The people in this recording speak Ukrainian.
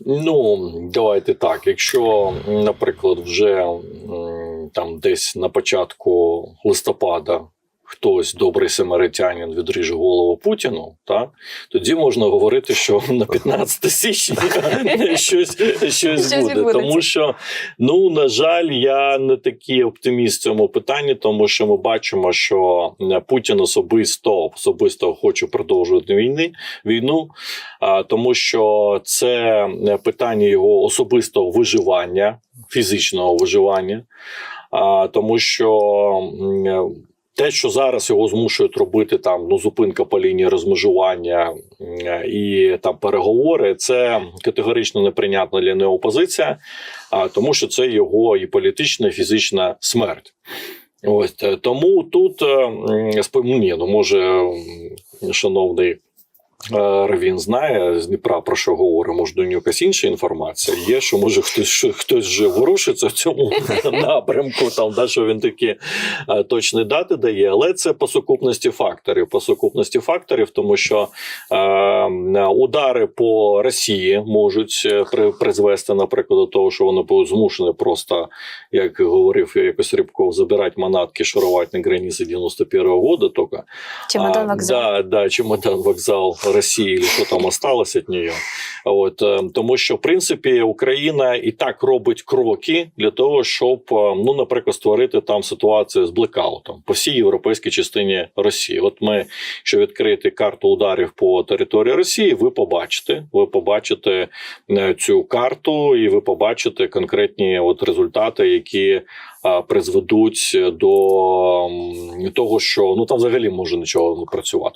Ну, давайте так. Якщо, наприклад, вже там десь на початку листопада хтось добрий самаритянин відріже голову Путіну, так, тоді можна говорити, що на 15 січня щось, щось буде. Тому що, ну, на жаль, я не такий оптиміст в цьому питанні, тому що ми бачимо, що Путін особисто особисто хоче продовжувати війни, війну, тому що це питання його особистого виживання, фізичного виживання, тому що. Те, що зараз його змушують робити там ну зупинка по лінії розмежування і там переговори, це категорично неприйнятна для нього позиція, а тому, що це його і політична, і фізична смерть. Ось е, тому тут е, ну, ні, ну може, шановний. Е, Равін знає з Дніпра про що говорить, може до нього якась інша інформація є, що може хтось хтось вже ворушиться в цьому напрямку, там да, що він такі е, точні дати дає, але це по сукупності факторів. По сукупності факторів, тому що е, удари по Росії можуть е, при, призвести, наприклад, до того, що вони будуть змушені просто, як говорив якось Рябков, забирати манатки, шарувати на границі 91-го года тільки. Чемодан А. Да, да, чемодан вокзал Росії, или що там осталось від нього. От е, тому, що в принципі Україна і так робить кроки для того, щоб е, ну, наприклад, створити там ситуацію з блекаутом по всій європейській частині Росії. От ми, що відкрити карту ударів по території Росії, ви побачите. Ви побачите е, цю карту, і ви побачите конкретні от результати, які призведуть до того, що ну там взагалі може нічого не працювати.